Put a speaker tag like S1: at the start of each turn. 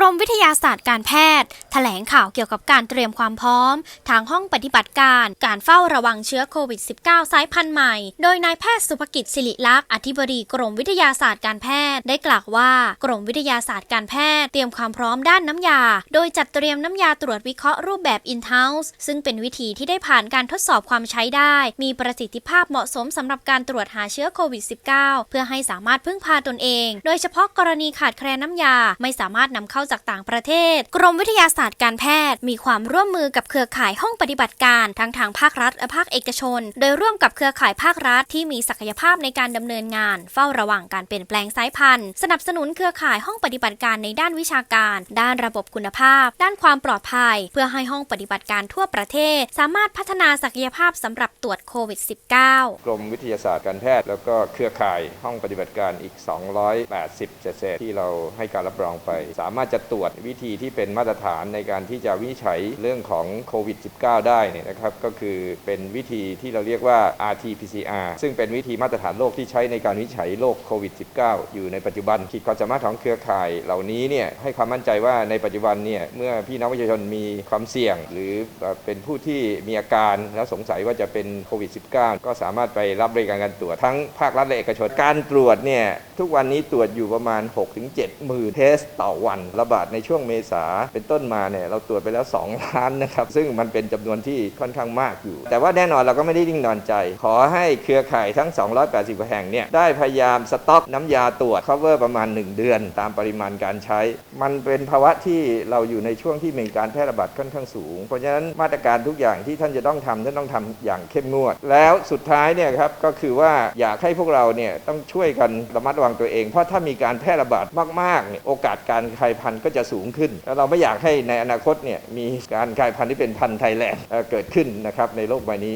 S1: รมวิทยาศาสตร์การแพทย์แถลงข่าวเกี่ยวกับการเตรียมความพร้อม ทางห้องปฏิบัติการ การเฝ้าระวังเชื้อโควิด -19 สายพันธุ์ใหม่ โดยนายแพทย์สุภกิจสิริลักษณ์อธิบดีกรมวิทยาศาสตร์การแพทย์ได้กล่าวว่า กรมวิทยาศาสตร์การแพทย์เตรียมความพร้อมด้านน้ำยา โดยจัดเตรียมน้ำยาตรวจวิเคราะห์รูปแบบ in-house ซึ่งเป็นวิธีที่ได้ผ่านการทดสอบความใช้ได้ มีประสิทธิภาพเหมาะสมสำหรับการตรวจหาเชื้อโควิด -19 เพื่อให้สามารถพึ่งพาตนเอง โดยเฉพาะกรณีขาดแคลนน้ำยาไม่สามารถนำเข้าจากต่างประเทศ กรมวิทยาศาสตร์การแพทย์ มีความร่วมมือกับเครือข่ายห้องปฏิบัติการทั้งทางภาครัฐและภาคเอกชน โดยร่วมกับเครือข่ายภาครัฐที่มีศักยภาพในการดำเนินงาน เฝ้าระวังการเปลี่ยนแปลงสายพันธุ์ สนับสนุนเครือข่ายห้องปฏิบัติการในด้านวิชาการ ด้านระบบคุณภาพ ด้านความปลอดภัย เพื่อให้ห้องปฏิบัติการทั่วประเทศ สามารถพัฒนาศักยภาพสำหรับตรวจโควิด -19
S2: กรมวิทยาศาสตร์การแพทย์ แล้วก็เครือข่ายห้องปฏิบัติการอีก 280เศษที่เราให้การรับรองไป สามารถจะตรวจวิธีที่เป็นมาตรฐานในการที่จะวินิจฉัยเรื่องของโควิด -19 ได้เนี่ยนะครับก็คือเป็นวิธีที่เราเรียกว่า RT-PCR ซึ่งเป็นวิธีมาตรฐานโลกที่ใช้ในการวินิจฉัยโรคโควิด -19 อยู่ในปัจจุบันขีดความสามารถของเครือข่ายเหล่านี้เนี่ยให้ความมั่นใจว่าในปัจจุบันเนี่ยเมื่อพี่น้องประชาชนมีความเสี่ยง หรือเป็นผู้ที่มีอาการแล้วสงสัยว่าจะเป็นโควิด -19 ก็สามารถไปรับบริการการตรวจทั้งภาครัฐและเอกชนการตรวจเนี่ยทุกวันนี้ตรวจอยู่ประมาณ 6-7 หมื่นเทสต่อวันระบาดในช่วงเมษาเป็นต้นมาเนี่ยเราตรวจไปแล้ว 2 ล้านนะครับซึ่งมันเป็นจำนวนที่ค่อนข้างมากอยู่ แต่ว่าแน่นอนเราก็ไม่ได้นิ่งนอนใจ ขอให้เครือข่ายทั้ง 280 แห่งเนี่ยได้พยายามสต็อกน้ำยาตรวจ cover ประมาณ 1 เดือน ตามปริมาณการใช้ มันเป็นภาวะที่เราอยู่ในช่วงที่มีการแพร่ระบาดค่อนข้างสูง เพราะฉะนั้นมาตรการทุกอย่างที่ท่านจะต้องทำท่านต้องทำอย่างเข้มงวด แล้วสุดท้ายเนี่ยครับก็คือว่าอยากให้พวกเราเนี่ยต้องช่วยกันระมัดระวังตัวเอง เพราะถ้ามีการแพร่ระบาดมากๆ โอกาสการกลายพันธุ์ก็จะสูงขึ้น แล้วเราไม่อยากให้ในอนาคตเนี่ยมีการกลายพันธุ์ที่เป็นพันธุ์ไทยแลนด์เอ่อเกิดขึ้นนะครับในโลกใบนี้